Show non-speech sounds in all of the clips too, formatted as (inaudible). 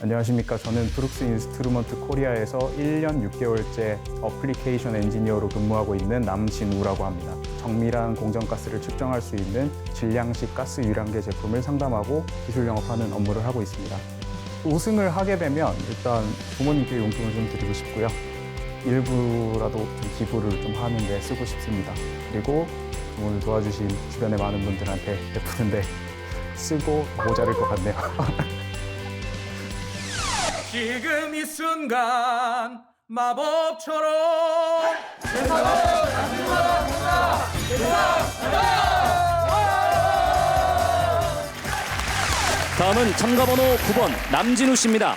안녕하십니까. 저는 브룩스 인스트루먼트 코리아에서 1년 6개월째 어플리케이션 엔지니어로 근무하고 있는 남진우라고 합니다. 정밀한 공정가스를 측정할 수 있는 질량식 가스 유량계 제품을 상담하고 기술 영업하는 업무를 하고 있습니다. 우승을 하게 되면 일단 부모님께 용돈을 좀 드리고 싶고요. 일부라도 좀 기부를 좀 하는 데 쓰고 싶습니다. 그리고 오늘 도와주신 주변의 많은 분들한테 베푸는데 쓰고 모자랄 것 같네요. (laughs) 지금 이 순간 마법처럼 다음은 참가 번호 9번 남진우 씨입니다.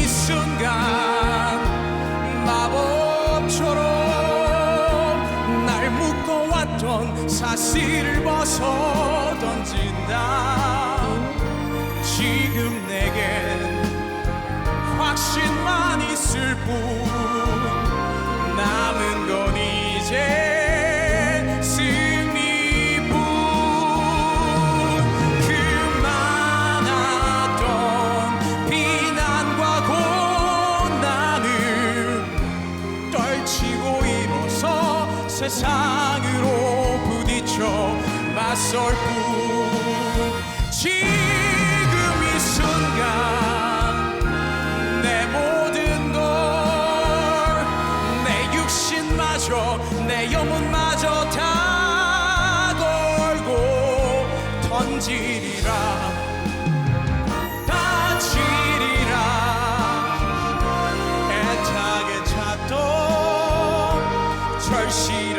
사실을 벗어 던진다. 지금 내겐 확신만 있을 뿐. 남은 건 이제 승리뿐. 그 많았던 비난과 고난을 떨치고 일어서 세상으로 나설 뿐. 지금 이 순간 내 모든 걸 내 육신마저 내 영혼마저 다 걸고 던지리라. 다치리라. 애타게 찾던 절시